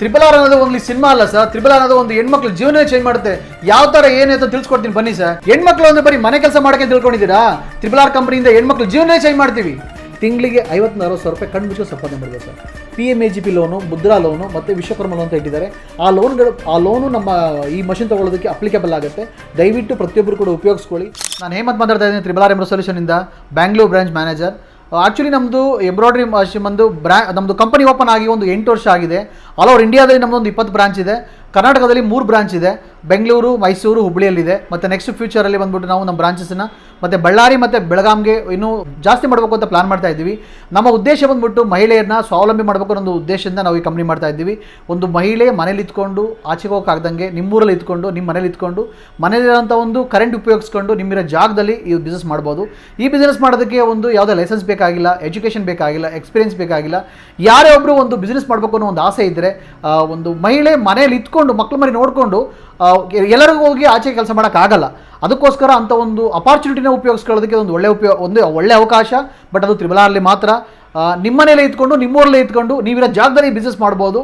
Triple R ಅನ್ನೋದು ಒಂದು cinema ಅಲ್ಲ ಸರ್ ತ್ರಿಬಲ್ ಅನ್ನೋದು ಒಂದು ಹೆಣ್ಮಕ್ಳು ಜೀವನ ಚೇಂಜ್ ಮಾಡುತ್ತೆ. ಯಾವ ತರ ಏನು ಅಂತ ತಿಳ್ಸ್ಕೊಡ್ತೀನಿ ಬನ್ನಿ ಸರ್ ಹೆಣ್ಮಕ್ಳು ಅಂದ್ರೆ ಬರೀ ಮನೆ ಕೆಲಸ ಮಾಡಕ್ಕೆ ತಿಳ್ಕೊಂಡಿದ್ದೀರಾ? ತ್ರಿಬಲ್ ಆರ್ ಕಂಪನಿಯಿಂದ ಹೆಣ್ಮಕ್ಳು ಜೀವನ ಚೇಂಜ್ ಮಾಡ್ತೀವಿ. ತಿಂಗಳಿಗೆ ಐವತ್ತು ಅರವತ್ತು ಸಾವಿರ ರೂಪಾಯಿ ಕಣ್ಣು ಮುಚ್ಚೋ ಸಂಪಾದನೆ ಮಾಡಬೇಕು sir P M E G P loan Mudra loan ಮತ್ತು ವಿಶ್ವಕರ್ಮ ಲೋನ್ ಅಂತ ಇಟ್ಟಿದ್ದಾರೆ. ಆ ಲೋನ್ಗಳು ಆ ಲೋನು ನಮ್ಮ ಈ ಮಷಿನ್ ತಗೊಳ್ಳೋದಕ್ಕೆ ಅಪ್ಲಿಕೇಬಲ್ ಆಗುತ್ತೆ. ದಯವಿಟ್ಟು ಪ್ರತಿಯೊಬ್ಬರು ಕೂಡ ಉಪಯೋಗಿಸ್ಕೊಳ್ಳಿ. ನಾನು ಹೇಮಂತ್ ಮಾತಾಡ್ತಾ ಇದ್ದೀನಿ ತ್ರಿಬಲ್ ಆರ್ ಎಂಬ್ರೋ ಸೊಲ್ಯೂಷನಿಂದ ಬ್ಯಾಂಗ್ಳೂರ್ ಬ್ರಾಂಚ್ ಮ್ಯಾನೇಜರ್ ಆ್ಯಕ್ಚುಲಿ ನಮ್ಮದು ಎಂಬ್ರಾಯ್ಡ್ರಿ ಮಷಿನ್ ಬಂದು ಬ್ರ್ಯಾ ನಮ್ಮದು ಕಂಪನಿ ಓಪನ್ ಆಗಿ ಒಂದು ಎಂಟು ವರ್ಷ ಆಗಿದೆ. ಆಲ್ ಓವರ್ ಇಂಡಿಯಾದಲ್ಲಿ ನಮ್ಮದೊಂದು ಇಪ್ಪತ್ತು ಬ್ರಾಂಚ್ ಇದೆ. ಕರ್ನಾಟಕದಲ್ಲಿ ಮೂರು ಬ್ರಾಂಚ್ ಇದೆ. ಬೆಂಗಳೂರು, ಮೈಸೂರು ಹುಬ್ಬಳ್ಳಿಯಲ್ಲಿದೆ ಮತ್ತು ನೆಕ್ಸ್ಟ್ ಫ್ಯೂಚರಲ್ಲಿ ಬಂದ್ಬಿಟ್ಟು ನಾವು ನಮ್ಮ ಬ್ರಾಂಚಸ್ನ ಮತ್ತು ಬಳ್ಳಾರಿ ಮತ್ತು ಬೆಳಗಾಂಗೆ ಇನ್ನೂ ಜಾಸ್ತಿ ಮಾಡಬೇಕು ಅಂತ ಪ್ಲಾನ್ ಮಾಡ್ತಾ ಇದ್ದೀವಿ. ನಮ್ಮ ಉದ್ದೇಶ ಬಂದ್ಬಿಟ್ಟು ಮಹಿಳೆಯರನ್ನ ಸ್ವಾವಲಂಬಿ ಮಾಡಬೇಕು ಅನ್ನೋ ಒಂದು ಉದ್ದೇಶದಿಂದ ನಾವು ಈ ಕಂಪ್ನಿ ಮಾಡ್ತಾ ಇದ್ದೀವಿ. ಒಂದು ಮಹಿಳೆ ಮನೇಲಿ ಇತ್ಕೊಂಡು ಆಚೆಗೆ ಹೋಗೋಕ್ಕಾಗ್ದಂಗೆ ನಿಮ್ಮೂರಲ್ಲಿ ಇತ್ಕೊಂಡು ನಿಮ್ಮ ಮನೇಲಿ ಇತ್ಕೊಂಡು ಮನೇಲಿರೋಂಥ ಒಂದು ಕರೆಂಟ್ ಉಪಯೋಗಿಸ್ಕೊಂಡು ನಿಮ್ಮಿರೋ ಜಾಗದಲ್ಲಿ ಈ ಬಿಸ್ನೆಸ್ ಮಾಡ್ಬೋದು. ಈ ಬಿಸ್ನೆಸ್ ಮಾಡೋದಕ್ಕೆ ಒಂದು ಯಾವುದೇ ಲೈಸೆನ್ಸ್ ಬೇಕಾಗಿಲ್ಲ ಎಜುಕೇಷನ್ ಬೇಕಾಗಿಲ್ಲ ಎಕ್ಸ್ಪೀರಿಯನ್ಸ್ ಬೇಕಾಗಿಲ್ಲ. ಯಾರೇ ಒಬ್ಬರು ಒಂದು ಬಿಸ್ನೆಸ್ ಮಾಡಬೇಕು ಅನ್ನೋ ಒಂದು ಆಸೆ ಇದ್ದರೆ ಆ, ಒಂದು ಮಹಿಳೆ ಮನೇಲಿ ಇತ್ಕೊಂಡು ಮಕ್ಕಳು ಮರಿ ನೋಡಿಕೊಂಡು ಎಲ್ಲರಿಗೂ ಹೋಗಿ ಆಚೆ ಕೆಲಸ ಮಾಡೋಕ್ಕಾಗಲ್ಲ ಅದಕ್ಕೋಸ್ಕರ ಅಂಥ ಒಂದು ಅಪಾರ್ಚುನಿಟಿನ ಉಪಯೋಗಿಸ್ಕೊಳ್ಳೋದಕ್ಕೆ ಒಂದು ಒಳ್ಳೆ ಉಪಯೋಗ ಒಂದು ಒಳ್ಳೆ ಅವಕಾಶ ಬಟ್ ಅದು ತ್ರಿಬಲಾರಲ್ಲಿ ಮಾತ್ರ. ನಿಮ್ಮನೇಲೇ ಇದ್ಕೊಂಡು, ನಿಮ್ಮೂರಲ್ಲೇ ಇದ್ಕೊಂಡು ನೀವಿರೋ ಜಾಗದಲ್ಲಿ ಬಿಸ್ನೆಸ್ ಮಾಡ್ಬೋದು.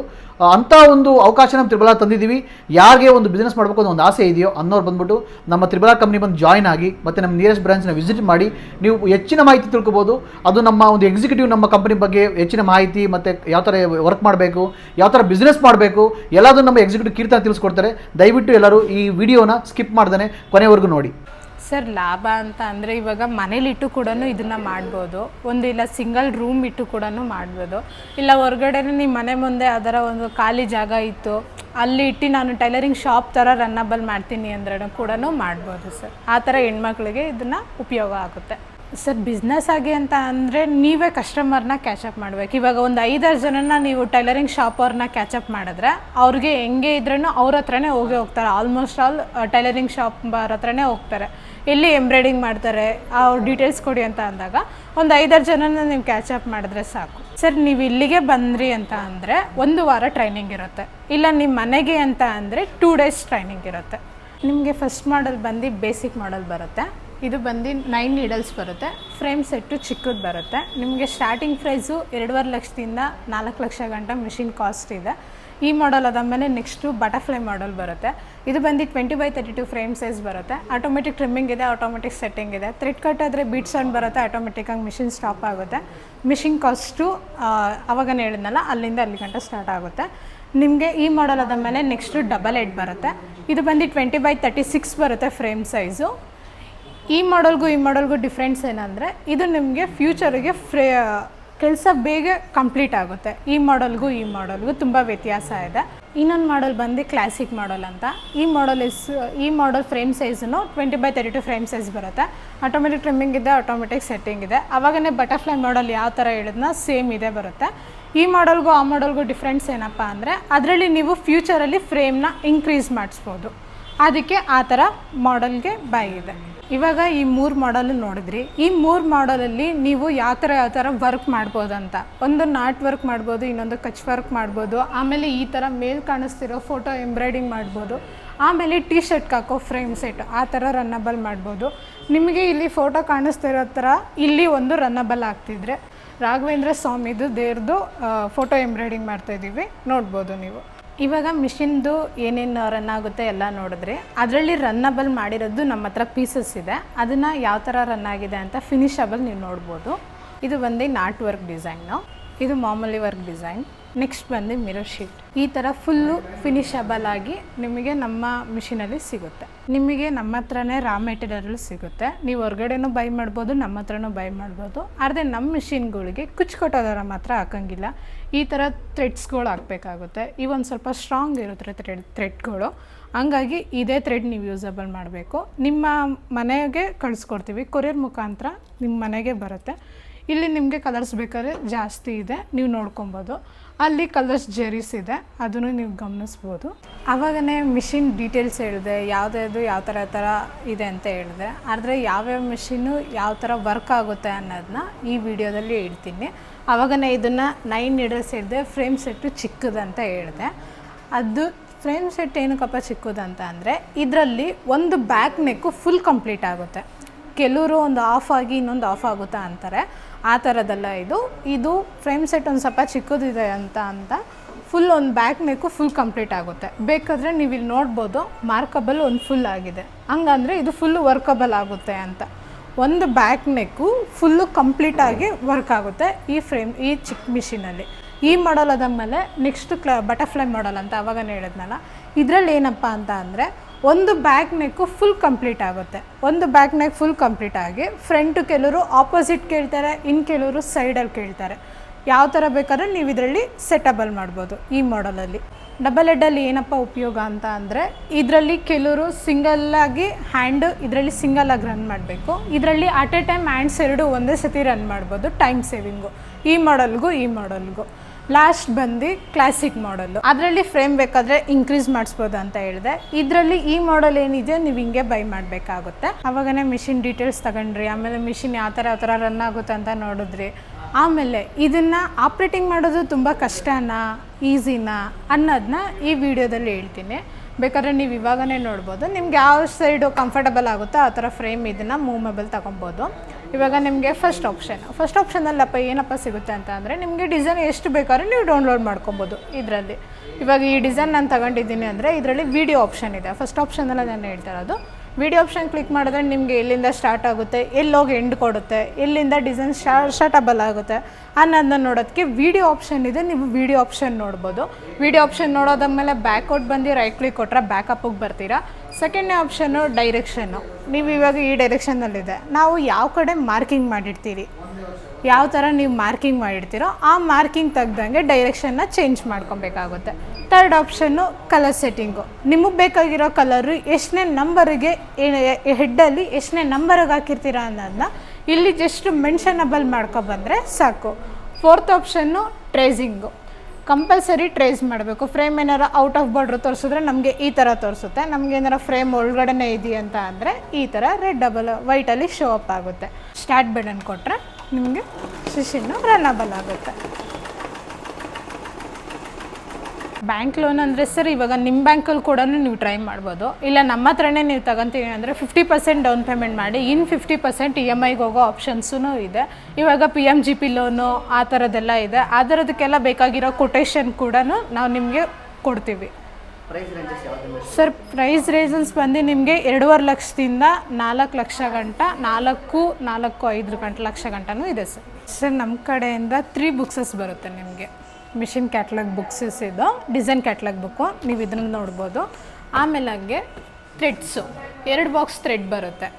ಅಂಥ ಒಂದು ಅವಕಾಶ ನಮ್ಮ ತ್ರಿಬಲಾ ತಂದಿದ್ದೀವಿ. ಯಾರಿಗೆ ಒಂದು ಬಿಸ್ನೆಸ್ ಮಾಡಬೇಕು ಅನ್ನೋ ಒಂದು ಆಸೆ ಇದೆಯೋ ಅನ್ನೋರು ಬಂದ್ಬಿಟ್ಟು ನಮ್ಮ ತ್ರಿಬಲಾ ಕಂಪ್ನಿ ಬಂದು ಜಾಯ್ನ್ ಆಗಿ ಮತ್ತು ನಮ್ಮ ನಿಯರೆಸ್ಟ್ ಬ್ರಾಂಚ್ನ ವಿಸಿಟ್ ಮಾಡಿ ನೀವು ಹೆಚ್ಚಿನ ಮಾಹಿತಿ ತಿಳ್ಕೊಬೋದು. ಅದು ನಮ್ಮ ಒಂದು ಎಕ್ಸಿಕ್ಯೂಟಿವ್ ನಮ್ಮ ಕಂಪ್ನಿ ಬಗ್ಗೆ ಹೆಚ್ಚಿನ ಮಾಹಿತಿ ಮತ್ತು ಯಾವ ಥರ ವರ್ಕ್ ಮಾಡಬೇಕು, ಯಾವ ಥರ ಬಿಸ್ನೆಸ್ ಮಾಡಬೇಕು ಎಲ್ಲದೂ ನಮ್ಮ ಎಕ್ಸಿಕ್ಯೂಟಿವ್ ಕೀರ್ತನ ತಿಳಿಸ್ಕೊಡ್ತಾರೆ. ದಯವಿಟ್ಟು ಎಲ್ಲರೂ ಈ ವಿಡಿಯೋನ ಸ್ಕಿಪ್ ಮಾಡ್ದೇ ಕೊನೆವರೆಗೂ ನೋಡಿ. ಸರ್, ಲಾಭ ಅಂತ ಅಂದರೆ ಇವಾಗ ಮನೇಲಿಟ್ಟು ಕೂಡ ಇದನ್ನು ಮಾಡ್ಬೋದು. ಒಂದು ಇಲ್ಲ ಸಿಂಗಲ್ ರೂಮ್ ಇಟ್ಟು ಕೂಡ ಮಾಡ್ಬೋದು. ಇಲ್ಲ ಹೊರ್ಗಡೆ ನಿಮ್ಮ ಮನೆ ಮುಂದೆ ಅದರ ಒಂದು ಖಾಲಿ ಜಾಗ ಇತ್ತು, ಅಲ್ಲಿ ಇಟ್ಟು ನಾನು ಟೈಲರಿಂಗ್ ಶಾಪ್ ಥರ ರನ್ನಬಲ್ ಮಾಡ್ತೀನಿ ಅಂದ್ರೂ ಕೂಡ ಮಾಡ್ಬೋದು ಸರ್. ಆ ಥರ ಹೆಣ್ಮಕ್ಳಿಗೆ ಇದನ್ನು ಉಪಯೋಗ ಆಗುತ್ತೆ. ಸರ್ ಬಿಸ್ನೆಸ್ ಆಗಿ ಅಂತ ಅಂದರೆ ನೀವೇ ಕಸ್ಟಮರ್ನ ಕ್ಯಾಚಪ್ ಮಾಡಬೇಕು. ಇವಾಗ ಒಂದು ಐದಾರು ಜನನ ನೀವು ಟೈಲರಿಂಗ್ ಶಾಪ್ ಅವ್ರನ್ನ ಕ್ಯಾಚಪ್ ಮಾಡಿದ್ರೆ ಅವ್ರಿಗೆ ಹೆಂಗೆ ಇದ್ರೂ ಅವ್ರ ಹತ್ರನೇ ಹೋಗಿ ಹೋಗ್ತಾರೆ. ಆಲ್ಮೋಸ್ಟ್ ಆಲ್ ಟೈಲರಿಂಗ್ ಶಾಪ್ ಅವ್ರ ಹತ್ರನೇ ಹೋಗ್ತಾರೆ. ಎಲ್ಲಿ ಎಂಬ್ರಾಯ್ಡಿಂಗ್ ಮಾಡ್ತಾರೆ ಅವ್ರ ಡೀಟೇಲ್ಸ್ ಕೊಡಿ ಅಂತ ಅಂದಾಗ ಒಂದು ಐದಾರು ಜನನ ನೀವು ಕ್ಯಾಚಪ್ ಮಾಡಿದ್ರೆ ಸಾಕು. ಸರ್, ನೀವು ಇಲ್ಲಿಗೆ ಬಂದ್ರಿ ಅಂತ ಅಂದರೆ ಒಂದು ವಾರ ಟ್ರೈನಿಂಗ್ ಇರುತ್ತೆ. ಇಲ್ಲ ನಿಮ್ಮ ಮನೆಗೆ ಅಂತ ಅಂದರೆ ಟೂ ಡೇಸ್ ಟ್ರೈನಿಂಗ್ ಇರುತ್ತೆ. ನಿಮಗೆ ಫಸ್ಟ್ ಮಾಡಲ್ ಬಂದು ಬೇಸಿಕ್ ಮಾಡಲ್ ಬರುತ್ತೆ. ಇದು ಬಂದು ನೈನ್ ನೀಡಲ್ಸ್ ಬರುತ್ತೆ. ಫ್ರೇಮ್ ಸೆಟ್ಟು ಚಿಕ್ಕದು ಬರುತ್ತೆ. ನಿಮಗೆ ಸ್ಟಾರ್ಟಿಂಗ್ ಪ್ರೈಸು ಎರಡೂವರೆ ಲಕ್ಷದಿಂದ ನಾಲ್ಕು ಲಕ್ಷ ಗಂಟ ಮಿಷಿನ್ ಕಾಸ್ಟ್ ಇದೆ. ಈ ಮಾಡಲ್ ಅದಾದಮೇಲೆ ನೆಕ್ಸ್ಟು ಬಟರ್ಫ್ಲೈ ಮಾಡಲ್ ಬರುತ್ತೆ. ಇದು ಬಂದು twenty by thirty two frame size ಬರುತ್ತೆ. ಆಟೋಮೆಟಿಕ್ ಟ್ರಿಮ್ಮಿಂಗ್ ಇದೆ ಆಟೋಮೆಟಿಕ್ ಸೆಟ್ಟಿಂಗ್ ಇದೆ. ಥ್ರೆಡ್ ಕಟ್ ಆದರೆ ಬೀಟ್ ಸೌಂಡ್ ಬರುತ್ತೆ ಆಟೋಮೆಟಿಕ್ಕಾಗಿ ಮಿಷಿನ್ ಸ್ಟಾಪ್ ಆಗುತ್ತೆ. ಮಿಷಿನ್ ಕಾಸ್ಟು ಅವಾಗನೇ ಹೇಳಿದ್ನಲ್ಲ, ಅಲ್ಲಿಂದ ಅಲ್ಲಿ ಗಂಟ ಸ್ಟಾರ್ಟ್ ಆಗುತ್ತೆ. ನಿಮಗೆ ಈ ಮಾಡಲ್ ಆದಮೇಲೆ ನೆಕ್ಸ್ಟು ಡಬಲ್ ಎಡ್ ಬರುತ್ತೆ. ಇದು ಬಂದು ಟ್ವೆಂಟಿ ಬೈ ತರ್ಟಿ ಸಿಕ್ಸ್ ಬರುತ್ತೆ ಫ್ರೇಮ್ ಸೈಜು ಈ ಮಾಡಲ್ಗೂ ಈ ಮಾಡಲ್ಗೂ ಡಿಫ್ರೆನ್ಸ್ ಏನಂದರೆ ಇದು ನಿಮಗೆ ಫ್ಯೂಚರಿಗೆ ಫ್ರೇ ಕೆಲಸ ಬೇಗ ಕಂಪ್ಲೀಟ್ ಆಗುತ್ತೆ. ಈ ಮಾಡಲ್ಗೂ ಈ ಮಾಡಲ್ಗೂ ತುಂಬ ವ್ಯತ್ಯಾಸ ಇದೆ. ಇನ್ನೊಂದು ಮಾಡಲ್ ಬಂದು ಕ್ಲಾಸಿಕ್ ಮಾಡಲ್ ಅಂತ. ಈ ಮಾಡಲ್ ಇಸ್ ಈ model frame ಸೈಜನ್ನು twenty by thirty two frame size ಬರುತ್ತೆ. ಆಟೋಮೆಟಿಕ್ ಟ್ರಿಮ್ಮಿಂಗ್ ಇದೆ ಆಟೋಮೆಟಿಕ್ ಸೆಟ್ಟಿಂಗ್ ಇದೆ. ಅವಾಗನೇ ಬಟರ್ಫ್ಲೈ ಮಾಡಲ್ ಯಾವ ಥರ ಹೇಳಿದ್ನ ಸೇಮ್ ಇದೆ ಬರುತ್ತೆ. ಈ ಮಾಡಲ್ಗೂ ಆ ಮಾಡಲ್ಗೂ ಡಿಫ್ರೆನ್ಸ್ ಏನಪ್ಪ ಅಂದರೆ ಅದರಲ್ಲಿ ನೀವು ಫ್ಯೂಚರಲ್ಲಿ ಫ್ರೇಮ್ನ ಇನ್ಕ್ರೀಸ್ ಮಾಡಿಸ್ಬೋದು. ಅದಕ್ಕೆ ಆ ಥರ ಮಾಡಲ್ಗೆ ಬೈ ಇದೆ. ಇವಾಗ ಈ ಮೂರು ಮಾಡಲ್ ನೋಡಿದ್ರಿ. ಈ ಮೂರು ಮಾಡಲಲ್ಲಿ ನೀವು ಯಾವ ಥರ ಯಾವ ಥರ ವರ್ಕ್ ಮಾಡ್ಬೋದು ಅಂತ ಒಂದು ನಾಟ್ ವರ್ಕ್ ಮಾಡ್ಬೋದು, ಇನ್ನೊಂದು ಕಚ್ ವರ್ಕ್ ಮಾಡ್ಬೋದು, ಆಮೇಲೆ ಈ ಥರ ಮೇಲ್ ಕಾಣಿಸ್ತಿರೋ ಫೋಟೋ ಎಂಬ್ರಾಯ್ಡಿಂಗ್ ಮಾಡ್ಬೋದು, ಆಮೇಲೆ ಟಿ ಶರ್ಟ್ ಹಾಕೋ ಫ್ರೇಮ್ ಸೆಟ್ ಆ ಥರ ರನ್ನಬಲ್ ಮಾಡ್ಬೋದು. ನಿಮಗೆ ಇಲ್ಲಿ ಫೋಟೋ ಕಾಣಿಸ್ತಿರೋ ಥರ ಇಲ್ಲಿ ಒಂದು ರನ್ನಬಲ್ ಆಗ್ತಿದ್ರೆ. ರಾಘವೇಂದ್ರ ಸ್ವಾಮಿದು ದೇವ್ರದ್ದು ಫೋಟೋ ಎಂಬ್ರಾಯ್ಡಿಂಗ್ ಮಾಡ್ತಾಯಿದ್ದೀವಿ ನೋಡ್ಬೋದು ನೀವು. ಇವಾಗ ಮಿಷಿನ್ದು ಏನೇನು ರನ್ ಆಗುತ್ತೆ ಎಲ್ಲ ನೋಡಿದ್ರೆ, ಅದರಲ್ಲಿ ರನ್ನಬಲ್ ಮಾಡಿರೋದು ನಮ್ಮ ಹತ್ರ ಪೀಸಸ್ ಇದೆ. ಅದನ್ನು ಯಾವ ಥರ ರನ್ ಆಗಿದೆ ಅಂತ ಫಿನಿಷಬಲ್ ನೀವು ನೋಡ್ಬೋದು. ಇದು ಬಂದು ನಾಟ್ ವರ್ಕ್ ಡಿಸೈನು ಇದು ಮಾಮೂಲಿ ವರ್ಕ್ ಡಿಸೈನ್. ನೆಕ್ಸ್ಟ್ ಬಂದು ಮಿರರ್ ಶೀಟ್. ಈ ಥರ ಫುಲ್ಲು ಫಿನಿಷಬಲ್ ಆಗಿ ನಿಮಗೆ ನಮ್ಮ ಮಿಷಿನಲ್ಲಿ ಸಿಗುತ್ತೆ. ನಿಮಗೆ ನಮ್ಮ ಹತ್ರನೇ ರಾ ಮೆಟೀರಿಯಲ್ ಸಿಗುತ್ತೆ. ನೀವು ಹೊರಗಡೆನೂ ಬೈ ಮಾಡ್ಬೋದು, ನಮ್ಮ ಹತ್ರನೂ ಬೈ ಮಾಡ್ಬೋದು. ಆದರೆ ನಮ್ಮ ಮಿಷಿನ್ಗಳಿಗೆ ಕುಚ್ಚು ಕೊಟ್ಟೋದರ ಮಾತ್ರ ಹಾಕೋಂಗಿಲ್ಲ. ಈ ಥರ ಥ್ರೆಡ್ಸ್ಗಳು ಹಾಕಬೇಕಾಗುತ್ತೆ. ಇವೊಂದು ಸ್ವಲ್ಪ ಸ್ಟ್ರಾಂಗ್ ಇರುತ್ತೆ ಥ್ರೆಡ್, ಥ್ರೆಡ್ಗಳು. ಹಂಗಾಗಿ ಇದೇ ಥ್ರೆಡ್ ನೀವು ಯೂಸಬಲ್ ಮಾಡಬೇಕು. ನಿಮ್ಮ ಮನೆಗೆ ಕಳಿಸ್ಕೊಡ್ತೀವಿ. ಕೊರಿಯರ್ ಮುಖಾಂತರ ನಿಮ್ಮ ಮನೆಗೆ ಬರುತ್ತೆ. ಇಲ್ಲಿ ನಿಮಗೆ ಕಲರ್ಸ್ ಬೇಕಾದ್ರೆ ಜಾಸ್ತಿ ಇದೆ, ನೀವು ನೋಡ್ಕೊಬೋದು. ಅಲ್ಲಿ ಕಲರ್ಸ್ ಜೆರೀಸ್ ಇದೆ, ಅದನ್ನು ನೀವು ಗಮನಿಸ್ಬೋದು. ಆವಾಗನೇ ಮಿಷಿನ್ ಡೀಟೇಲ್ಸ್ ಹೇಳಿದೆ, ಯಾವುದ್ಯಾವುದು ಯಾವ ಥರ ಥರ ಇದೆ ಅಂತ ಹೇಳಿದೆ. ಆದರೆ ಯಾವ್ಯಾವ ಮಿಷಿನ್ನು ಯಾವ ಥರ ವರ್ಕ್ ಆಗುತ್ತೆ ಅನ್ನೋದನ್ನ ಈ ವಿಡಿಯೋದಲ್ಲಿ ಹೇಳ್ತೀನಿ. ಆವಾಗನೇ ಇದನ್ನು ನೈನ್ ನೀಡಲ್ಸ್ ಹೇಳಿದೆ ಫ್ರೇಮ್ ಸೆಟ್ಟು ಚಿಕ್ಕದಂತ ಹೇಳಿದೆ. ಅದು ಫ್ರೇಮ್ ಸೆಟ್ ಏನಕ್ಕಪ್ಪ ಚಿಕ್ಕದಂತ ಅಂದರೆ, ಇದರಲ್ಲಿ ಒಂದು ಬ್ಯಾಕ್ ನೆಕ್ಕು ಫುಲ್ ಕಂಪ್ಲೀಟ್ ಆಗುತ್ತೆ. ಕೆಲವರು ಒಂದು ಆಫ್ ಆಗಿ ಇನ್ನೊಂದು ಆಫ್ ಆಗುತ್ತಾ ಅಂತಾರೆ. ಆ ಥರದ್ದೆಲ್ಲ ಇದು. ಇದು ಫ್ರೇಮ್ ಸೆಟ್ ಒಂದು ಸ್ವಲ್ಪ ಚಿಕ್ಕದಿದೆ ಅಂತ ಅಂತ ಫುಲ್ ಒಂದು ಬ್ಯಾಕ್ ನೆಕ್ಕು ಫುಲ್ ಕಂಪ್ಲೀಟ್ ಆಗುತ್ತೆ. ಬೇಕಾದರೆ ನೀವು ಇಲ್ಲಿ ನೋಡ್ಬೋದು ಮಾರ್ಕಬಲ್ ಒಂದು ಫುಲ್ ಆಗಿದೆ. ಹಂಗಂದರೆ ಇದು ಫುಲ್ಲು ವರ್ಕಬಲ್ ಆಗುತ್ತೆ ಅಂತ. ಒಂದು ಬ್ಯಾಕ್ ನೆಕ್ಕು ಫುಲ್ಲು ಕಂಪ್ಲೀಟಾಗಿ ವರ್ಕ್ ಆಗುತ್ತೆ ಈ ಫ್ರೇಮ್ ಈ ಚಿಕ್ಕ ಮಿಷಿನಲ್ಲಿ ಈ ಮಾಡಲ್ ಅದಾದ್ಮೇಲೆ ನೆಕ್ಸ್ಟ್ ಕ್ಲ ಬಟರ್ಫ್ಲೈ ಮಾಡಲ್ ಅಂತ ಅವಾಗನೇ ಹೇಳಿದ್ನಲ್ಲ. ಇದರಲ್ಲಿ ಏನಪ್ಪ ಅಂತ ಅಂದರೆ ಒಂದು ಬ್ಯಾಕ್ ನೆಕ್ಕು ಫುಲ್ ಕಂಪ್ಲೀಟ್ ಆಗುತ್ತೆ. ಒಂದು ಬ್ಯಾಕ್ ನೆಕ್ ಫುಲ್ ಕಂಪ್ಲೀಟ್ ಆಗಿ ಫ್ರಂಟು ಕೆಲವರು ಆಪೋಸಿಟ್ ಕೇಳ್ತಾರೆ ಇನ್ನು ಕೆಲವರು ಸೈಡಲ್ಲಿ ಕೇಳ್ತಾರೆ. ಯಾವ ಥರ ಬೇಕಾದ್ರೆ ನೀವು ಇದರಲ್ಲಿ ಸೆಟಬಲ್ ಮಾಡ್ಬೋದು ಈ ಮಾಡಲಲ್ಲಿ ಡಬಲ್ ಹೆಡ್ಡಲ್ಲಿ ಏನಪ್ಪ ಉಪಯೋಗ ಅಂತ ಅಂದರೆ ಇದರಲ್ಲಿ ಕೆಲವರು ಸಿಂಗಲ್ಲಾಗಿ ಹ್ಯಾಂಡ್ ಇದರಲ್ಲಿ ಸಿಂಗಲಾಗಿ ರನ್ ಮಾಡಬೇಕು. ಇದರಲ್ಲಿ ಅಟ್ ಎ ಟೈಮ್ ಹ್ಯಾಂಡ್ಸ್ ಎರಡು ಒಂದೇ ಸತಿ ರನ್ ಮಾಡ್ಬೋದು ಟೈಮ್ ಸೇವಿಂಗು ಈ ಮಾಡಲ್ಗೂ ಈ ಮಾಡಲ್ಗೂ ಲಾಸ್ಟ್ ಬಂದು ಕ್ಲಾಸಿಕ್ ಮಾಡಲ್ಲು ಅದರಲ್ಲಿ ಫ್ರೇಮ್ ಬೇಕಾದರೆ ಇನ್ಕ್ರೀಸ್ ಮಾಡಿಸ್ಬೋದು ಅಂತ ಹೇಳಿದೆ. ಇದರಲ್ಲಿ ಈ ಮಾಡಲ್ ಏನಿದೆ, ನೀವು ಹಿಂಗೆ ಬೈ ಮಾಡಬೇಕಾಗುತ್ತೆ. ಅವಾಗನೇ ಮಿಷಿನ್ ಡೀಟೇಲ್ಸ್ ತಗೊಂಡ್ರಿ, ಆಮೇಲೆ ಮಿಷಿನ್ ಯಾವ ಥರ ಯಾವ ಥರ ರನ್ ಆಗುತ್ತೆ ಅಂತ ನೋಡಿದ್ರಿ. ಆಮೇಲೆ ಇದನ್ನು ಆಪ್ರೇಟಿಂಗ್ ಮಾಡೋದು ತುಂಬ ಕಷ್ಟನಾ ಈಸಿನಾ ಅನ್ನೋದನ್ನ ಈ ವಿಡಿಯೋದಲ್ಲಿ ಹೇಳ್ತೀನಿ. ಬೇಕಾದ್ರೆ ನೀವು ಇವಾಗನೇ ನೋಡ್ಬೋದು. ನಿಮ್ಗೆ ಯಾವ ಸೈಡು ಕಂಫರ್ಟಬಲ್ ಆಗುತ್ತೋ ಆ ಥರ ಫ್ರೇಮ್ ಇದನ್ನು ಮೂವಬಲ್ ತೊಗೊಬೋದು. ಇವಾಗ ನಿಮಗೆ ಫಸ್ಟ್ ಆಪ್ಷನ್ ಫಸ್ಟ್ ಆಪ್ಷನಲ್ಲಪ್ಪ ಏನಪ್ಪ ಸಿಗುತ್ತೆ ಅಂತ ಅಂದರೆ ನಿಮಗೆ ಡಿಸೈನ್ ಎಷ್ಟು ಬೇಕಾದ್ರೂ ನೀವು ಡೌನ್ಲೋಡ್ ಮಾಡ್ಕೊಬೋದು ಇದರಲ್ಲಿ. ಇವಾಗ ಈ ಡಿಸೈನ್ ನಾನು ತಗೊಂಡಿದ್ದೀನಿ ಅಂದರೆ ಇದರಲ್ಲಿ ವಿಡಿಯೋ ಆಪ್ಷನ್ ಇದೆ. ಫಸ್ಟ್ ಆಪ್ಷನಲ್ಲಿ ನಾನು ಹೇಳ್ತಾ ಇರೋದು. ವಿಡಿಯೋ ಆಪ್ಷನ್ ಕ್ಲಿಕ್ ಮಾಡಿದ್ರೆ ನಿಮಗೆ ಎಲ್ಲಿಂದ ಸ್ಟಾರ್ಟ್ ಆಗುತ್ತೆ, ಎಲ್ಲೋಗಿ ಎಂಡ್ ಕೊಡುತ್ತೆ, ಎಲ್ಲಿಂದ ಡಿಸೈನ್ ಶಾ ಸ್ಟಾರ್ಟಬಲ್ ಆಗುತ್ತೆ ಅನ್ನೋದನ್ನ ನೋಡೋದಕ್ಕೆ ವಿಡಿಯೋ ಆಪ್ಷನ್ ಇದೆ. ನೀವು ವಿಡಿಯೋ ಆಪ್ಷನ್ ನೋಡ್ಬೋದು. ವಿಡಿಯೋ ಆಪ್ಷನ್ ನೋಡೋದಾದ್ಮೇಲೆ ಬ್ಯಾಕ್ಔಟ್ ಬಂದು ರೈಟ್ ಕ್ಲಿಕ್ ಕೊಟ್ಟರೆ ಬ್ಯಾಕಪ್ಪಿಗೆ ಬರ್ತೀರಾ. ಸೆಕೆಂಡ್ನೇ ಆಪ್ಷನ್ನು ಡೈರೆಕ್ಷನ್ನು ನೀವು ಇವಾಗ ಈ ಡೈರೆಕ್ಷನ್ನಲ್ಲಿದೆ ನಾವು ಯಾವ ಕಡೆ ಮಾರ್ಕಿಂಗ್ ಮಾಡಿರ್ತೀರಿ? ಯಾವ ಥರ ನೀವು ಮಾರ್ಕಿಂಗ್ ಮಾಡಿರ್ತೀರೋ ಆ ಮಾರ್ಕಿಂಗ್ ತೆಗ್ದಂಗೆ ಡೈರೆಕ್ಷನ್ನ ಚೇಂಜ್ ಮಾಡ್ಕೊಬೇಕಾಗುತ್ತೆ. ತರ್ಡ್ ಆಪ್ಷನ್ನು ಕಲರ್ ಸೆಟ್ಟಿಂಗು ನಿಮಗೆ ಬೇಕಾಗಿರೋ ಕಲರು ಎಷ್ಟನೇ ನಂಬರಿಗೆ ಹೆಡ್ಡಲ್ಲಿ ಎಷ್ಟನೇ ನಂಬರಿಗೆ ಹಾಕಿರ್ತೀರ ಅನ್ನೋದನ್ನ ಇಲ್ಲಿ ಜಸ್ಟ್ ಮೆನ್ಷನಬಲ್ ಮಾಡ್ಕೊಬಂದರೆ ಸಾಕು. Fourth option tracing compulsory trace ಮಾಡಬೇಕು. ಫ್ರೇಮ್ ಏನಾರ ಔಟ್ ಆಫ್ ಬಾರ್ಡ್ರ್ ತೋರಿಸಿದ್ರೆ ನಮಗೆ ಈ ಥರ ತೋರಿಸುತ್ತೆ. ನಮಗೆ ಏನಾರ ಫ್ರೇಮ್ ಒಳಗಡೆನೇ ಇದೆಯಂತ ಅಂದರೆ ಈ ಥರ ರೆಡ್, ಡಬಲ್ ವೈಟಲ್ಲಿ ಶೋ ಅಪ್ ಆಗುತ್ತೆ. ಸ್ಟಾರ್ಟ್ ಬಟನ್ ಕೊಟ್ಟರೆ ನಿಮಗೆ ಶಿಶಿನ್ನು ರನ್ನಬಲ್ ಆಗುತ್ತೆ. ಬ್ಯಾಂಕ್ ಲೋನ್ ಅಂದರೆ ಸರ್, ಇವಾಗ ನಿಮ್ಮ ಬ್ಯಾಂಕಲ್ಲಿ ಕೂಡ ನೀವು ಟ್ರೈ ಮಾಡ್ಬೋದು. ಇಲ್ಲ, ನಮ್ಮ ಹತ್ರನೇ ನೀವು ತಗೊಂತೀವಿ ಅಂದರೆ ಫಿಫ್ಟಿ ಪರ್ಸೆಂಟ್ ಡೌನ್ ಪೇಮೆಂಟ್ ಮಾಡಿ, in fifty percent E M ಐಗೆ ಹೋಗೋ ಆಪ್ಷನ್ಸೂ ಇದೆ. ಇವಾಗ P M G P loan ಆ ಥರದ್ದೆಲ್ಲ ಇದೆ. ಆ ಥರದಕ್ಕೆಲ್ಲ ಬೇಕಾಗಿರೋ ಕೊಟೇಶನ್ ಕೂಡ ನಾವು ನಿಮಗೆ ಕೊಡ್ತೀವಿ. ಸರ್ ಪ್ರೈಸ್ ರೇಸನ್ಸ್ ಬಂದು ನಿಮಗೆ ಎರಡೂವರೆ ಲಕ್ಷದಿಂದ ನಾಲ್ಕು ಲಕ್ಷ ಗಂಟ, ನಾಲ್ಕು ನಾಲ್ಕು ಐದು ಗಂಟೆ ಲಕ್ಷ ಗಂಟನೂ ಇದೆ, ಸರ್. ಸರ್ ನಮ್ಮ ಕಡೆಯಿಂದ ತ್ರೀ ಬುಕ್ಸಸ್ ಬರುತ್ತೆ ನಿಮಗೆ. ಮಿಷಿನ್ ಕ್ಯಾಟ್ಲಾಗ್ ಬುಕ್ಸಸ್ ಇದು ಡಿಸೈನ್ ಕ್ಯಾಟ್ಲಾಗ್ ಬುಕ್ಕು ನೀವು ಇದನ್ನು ನೋಡ್ಬೋದು. ಆಮೇಲೆ ಹಂಗೆ ಥ್ರೆಡ್ಸು ಎರಡು ಬಾಕ್ಸ್ ಥ್ರೆಡ್ ಬರುತ್ತೆ.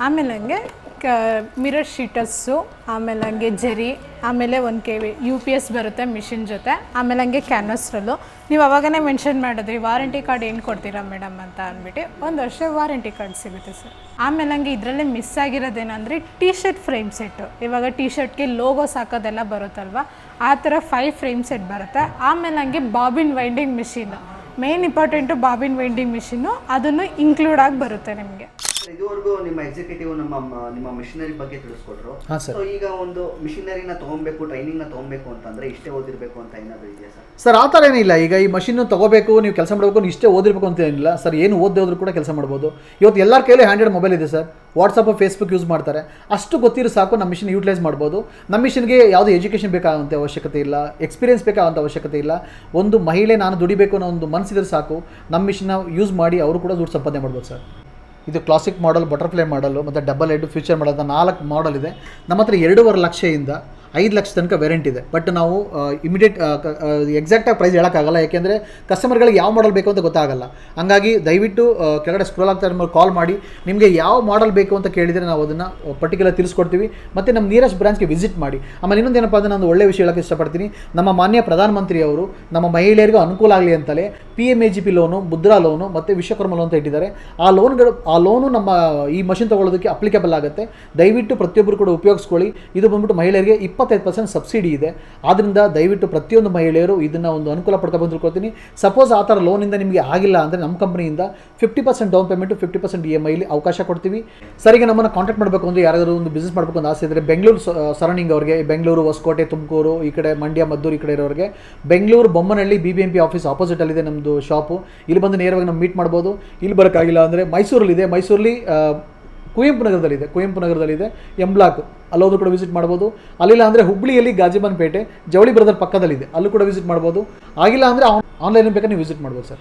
ಆಮೇಲೆ ಹಂಗೆ ಕ ಮಿರರ್ ಶೀಟಸ್ಸು ಆಮೇಲೆ ಹಂಗೆ ಜರಿ, ಆಮೇಲೆ ಒಂದು K V U P S ಬರುತ್ತೆ ಮಿಷಿನ್ ಜೊತೆ, ಆಮೇಲೆ ಹಂಗೆ ಕ್ಯಾನ್ವಸ್ರಲ್ಲು ನೀವು ಅವಾಗನೇ ಮೆನ್ಷನ್ ಮಾಡಿದ್ರಿ ವಾರಂಟಿ ಕಾರ್ಡ್ ಏನು ಕೊಡ್ತೀರಾ ಮೇಡಮ್ ಅಂತ ಅಂದ್ಬಿಟ್ಟು, ಒಂದು ವರ್ಷ ವಾರಂಟಿ ಕಾರ್ಡ್ ಸಿಗುತ್ತೆ ಸರ್ ಆಮೇಲೆ ಹಂಗೆ ಇದರಲ್ಲೇ ಮಿಸ್ ಆಗಿರೋದೇನಂದರೆ ಟಿ ಶರ್ಟ್ ಫ್ರೇಮ್ ಸೆಟ್ಟು ಇವಾಗ ಟಿ ಶರ್ಟ್ಗೆ ಲೋಗೋಸ್ ಹಾಕೋದೆಲ್ಲ ಬರುತ್ತಲ್ವ? ಆ ಥರ ಫೈವ್ ಫ್ರೇಮ್ ಸೆಟ್ ಬರುತ್ತೆ. ಆಮೇಲೆ ಹಂಗೆ bobbin winding machine main important bobbin winding machine ಅದನ್ನು ಇನ್ಕ್ಲೂಡ್ ಆಗಿ ಬರುತ್ತೆ ನಿಮಗೆ. ಇದುವರೆಗೂ ನಿಮ್ಮ ಎಕ್ಸಿಕ್ಯೂಟಿವ್ ನಮ್ಮ ನಿಮ್ಮ ಮಿಷನರಿ ಬಗ್ಗೆ ತಿಳಿಸ್ಕೊಟ್ರು. ಹಾಂ ಸರ್ ಸೊ ಈಗ ಒಂದು ಮಿಷಿನರಿನ ತಗೊಬೇಕು ಟ್ರೈನಿಂಗ್ನ ತಗೊಬೇಕು ಅಂತಂದ್ರೆ ಇಷ್ಟೇ ಓದಿರ್ಬೇಕು ಅಂತ ಏನಾದ್ರು ಇದೆಯಾ ಸರ್ ಸರ್ ಆ ಥರ ಏನಿಲ್ಲ. ಈಗ ಈ ಮಷಿನ್ ತಗೋಬೇಕು ನೀವು ಕೆಲಸ ಮಾಡಬೇಕು ನೀವು ಇಷ್ಟೇ ಓದಿರ್ಬೇಕು ಅಂತ ಏನಿಲ್ಲ. ಸರ್ ಏನು ಓದದೆ ಹೋದ್ರು ಕೂಡ ಕೆಲಸ ಮಾಡ್ಬೋದು. ಇವತ್ತು ಎಲ್ಲರ ಕೈಯಲ್ಲಿ ಹ್ಯಾಂಡ್ರೆಡ್ ಮೊಬೈಲ್ ಇದೆ ಸರ್ ವಾಟ್ಸಪ್ ಫೇಸ್ಬುಕ್ ಯೂಸ್ ಮಾಡ್ತಾರೆ. ಅಷ್ಟು ಗೊತ್ತಿರೋ ಸಾಕು ನಮ್ಮ ಮಿಷಿನ್ ಯೂಟಿಲೈಸ್ ಮಾಡ್ಬೋದು. ನಮ್ಮ ಮಿಷನ್ಗೆ ಯಾವುದೇ ಎಜುಕೇಶನ್ ಬೇಕಾಗುವಂಥ ಅವಶ್ಯಕತೆ ಇಲ್ಲ. ಎಕ್ಸ್ಪೀರಿಯನ್ಸ್ ಬೇಕಾಗುವಂಥ ಅವಶ್ಯಕತೆ ಇಲ್ಲ. ಒಂದು ಮಹಿಳೆ ನಾನು ದುಡಿಬೇಕು ಅನ್ನೋ ಒಂದು ಮನಸ್ಸಿದ್ರೆ ಸಾಕು. ನಮ್ಮ ಮಿಷಿನ್ನ ಯೂಸ್ ಮಾಡಿ ಅವರು ಕೂಡ ದುಡ್ಡು ಸಂಪಾದನೆ ಮಾಡ್ಬೋದು ಸರ್ ಇದು ಕ್ಲಾಸಿಕ್ ಮಾಡಲ್ ಬಟರ್ಫ್ಲೈ ಮಾಡಲು ಮತ್ತು ಡಬಲ್ ಹೆಡ್ ಫ್ಯೂಚರ್ ಮಾಡಲ್ ಅಂತ ನಾಲ್ಕು ಮಾಡಲ್ ಇದೆ. ನಮ್ಮ ಹತ್ರ ಎರಡೂವರೆ ಲಕ್ಷದಿಂದ ಐದು ಲಕ್ಷ ತನಕ ವೆರೆಂಟ್ ಇದೆ. ಬಟ್ ನಾವು ಇಮಿಡಿಯೇಟ್ ಎಕ್ಸಾಕ್ಟಾಗಿ ಪ್ರೈಸ್ ಹೇಳೋಕ್ಕಾಗಲ್ಲ. ಯಾಕೆಂದರೆ ಕಸ್ಟಮರ್ಗಳಿಗೆ ಯಾವ ಮಾಡಲ್ ಬೇಕು ಅಂತ ಗೊತ್ತಾಗಲ್ಲ. ಹಂಗಾಗಿ ದಯವಿಟ್ಟು ಕೆಳಗಡೆ ಸ್ಕ್ರೋಲ್ ಆಗ್ತಾ ಇರೋ ಕಾಲ್ ಮಾಡಿ. ನಿಮಗೆ ಯಾವ ಮಾಡಲ್ ಬೇಕು ಅಂತ ಕೇಳಿದರೆ ನಾವು ಅದನ್ನು ಪರ್ಟಿಕ್ಯುಲರ್ ತಿಳಿಸ್ಕೊಡ್ತೀವಿ. ಮತ್ತು ನಮ್ಮ ನಿಯರೆಸ್ಟ್ ಬ್ರಾಂಚ್ಗೆ ವಿಸಿಟ್ ಮಾಡಿ. ಆಮೇಲೆ ಇನ್ನೊಂದು ಏನಪ್ಪ ಅಂದರೆ ನಾನು ಒಳ್ಳೆ ವಿಷಯ ಹೇಳೋಕ್ಕೆ ಇಷ್ಟಪಡ್ತೀನಿ. ನಮ್ಮ ಮಾನ್ಯ ಪ್ರಧಾನಮಂತ್ರಿ ಅವರು ನಮ್ಮ ಮಹಿಳೆಯರಿಗೂ ಅನುಕೂಲ ಆಗಲಿ ಅಂತಲೇ P M E G P loan Mudra loan ಮತ್ತು ವಿಶ್ವಕರ್ಮ ಲೋನ್ ಅಂತ ಇಟ್ಟಿದ್ದಾರೆ. ಆ ಲೋನ್ಗಳು ಆ ಲೋನು ನಮ್ಮ ಈ ಮಷಿನ್ ತೊಗೊಳ್ಳೋದಕ್ಕೆ ಅಪ್ಲಿಕೇಬಲ್ ಆಗುತ್ತೆ. ದಯವಿಟ್ಟು ಪ್ರತಿಯೊಬ್ಬರು ಕೂಡ ಉಪಯೋಗಿಸ್ಕೊಳ್ಳಿ. ಇದು ಬಂದ್ಬಿಟ್ಟು ಮಹಿಳೆಯರಿಗೆ ಇಪ್ಪತ್ತೈದು ಪರ್ಸೆಂಟ್ ಸಬ್ಸಿಡಿ ಇದೆ. ಆದ್ದರಿಂದ ದಯವಿಟ್ಟು ಪ್ರತಿಯೊಂದು ಮಹಿಳೆಯರು ಇದನ್ನು ಒಂದು ಅನುಕೂಲ ಪಡ್ಕೊಂಡು ತಿಳ್ಕೊಳ್ತೀನಿ ಸಪೋಸ್ ಆ ಥರ ಲೋನಿಂದ ನಿಮಗೆ ಆಗಿಲ್ಲ ಅಂದರೆ ನಮ್ಮ ಕಂಪ್ನಿಯಿಂದ fifty percent down payment fifty percent E M ಐಲಿ ಅವಕಾಶ ಕೊಡ್ತೀವಿ. ಸರಿಗೆ ನಮ್ಮನ್ನು ಕಾಂಟ್ಯಾಕ್ಟ್ ಮಾಡಬೇಕು ಅಂದರೆ ಯಾರಾದರೂ ಒಂದು ಬಿಸ್ನೆಸ್ ಮಾಡಬೇಕು ಅಂತ ಆಸೆ ಇದ್ದರೆ ಬೆಂಗಳೂರು ಸರೌಂಡಿಂಗ್ ಅವರಿಗೆ, ಬೆಂಗಳೂರು, ಹೊಸಕೋಟೆ, ತುಮಕೂರು, ಈ ಕಡೆ ಮಂಡ್ಯ, ಮದ್ದೂರು ಈ ಕಡೆ ಇರೋರಿಗೆ Bengaluru, Bommanahalli B B M P office ಆಪೋಸಿಟಲ್ಲಿದೆ ನಮ್ಮದು ಶಾಪು ಇಲ್ಲಿ ಬಂದು ನೇರವಾಗಿ ನಾವು ಮೀಟ್ ಮಾಡ್ಬೋದು. ಇಲ್ಲಿ ಬರೋಕ್ಕಾಗಿಲ್ಲ ಅಂದರೆ ಮೈಸೂರಲ್ಲಿದೆ. ಮೈಸೂರಲ್ಲಿ ಕುವೆಂಪು ನಗರದಲ್ಲಿದೆ ಕುವೆಂಪು ನಗರದಲ್ಲಿದೆ ಎಂ ಬ್ಲಾಕ್ ಅಲ್ಲೋದ್ರು ಕೂಡ ವಿಸಿಟ್ ಮಾಡ್ಬೋದು. ಅಲ್ಲಿಲ್ಲ ಅಂದರೆ ಹುಬ್ಳಿಯಲ್ಲಿ ಗಾಜಿಬನ್ಪೇಟೆ, ಜವಳಿ ಬ್ರದರ್ ಪಕ್ಕದಲ್ಲಿದೆ, ಅಲ್ಲೂ ಕೂಡ ವಿಸಿಟ್ ಮಾಡ್ಬೋದು. ಆಗಿಲ್ಲ ಅಂದರೆ ಆನ್ಲೈನ್ ಬೇಕಾದ್ರೆ ನೀವು ವಿಸಿಟ್ ಮಾಡ್ಬೋದು ಸರ್.